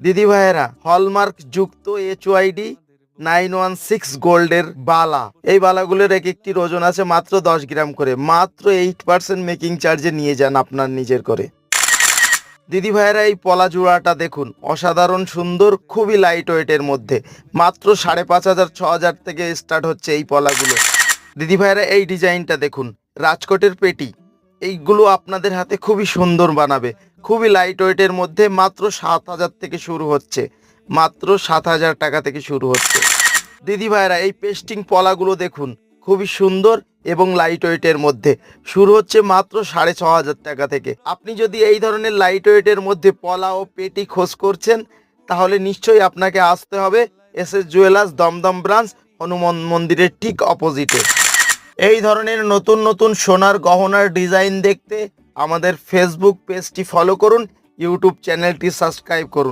দিদি ভাইয়েরা হলমার্ক যুক্ত H UID nine one six গোল্ডের বালা। এই বালাগুলোর এক একটির ওজন আছে মাত্র দশ গ্রাম করে। মাত্র এইট পার্সেন্ট মেকিং চার্জে নিয়ে যান আপনার নিজের করে। দিদি ভাইয়েরা, এই পলা জোড়াটা দেখুন, অসাধারণ সুন্দর, খুবই লাইট ওয়েটের মধ্যে। মাত্র সাড়ে পাঁচ হাজার, ছ হাজার থেকে স্টার্ট হচ্ছে এই পলাগুলো। দিদি ভাইয়েরা, এই ডিজাইনটা দেখুন, রাজকোটের পেটি। এইগুলো আপনাদের হাতে খুবই সুন্দর বানাবে। খুবই লাইট ওয়েটের মধ্যে মাত্র সাত হাজার থেকে শুরু হচ্ছে। মাত্র সাত হাজার টাকা থেকে শুরু হচ্ছে। দিদি ভাইরা, এই পেস্টিং পলাগুলো দেখুন। খুবই সুন্দর এবং লাইট ওয়েটের মধ্যে। শুরু হচ্ছে মাত্র সাড়ে ছ হাজার টাকা থেকে। আপনি যদি এই ধরনের লাইট ওয়েটের মধ্যে পলা ও পেটি খোঁজ করছেন, তাহলে নিশ্চয়ই আপনাকে আসতে হবে S S jewellers Dumdum branch, Hanuman মন্দিরের ঠিক অপোজিটে। এই ধরনের নতুন নতুন সোনার গহনার ডিজাইন দেখতে আমাদের ফেসবুক পেজটি ফলো করুন ইউটিউব চ্যানেলটি সাবস্ক্রাইব করুন।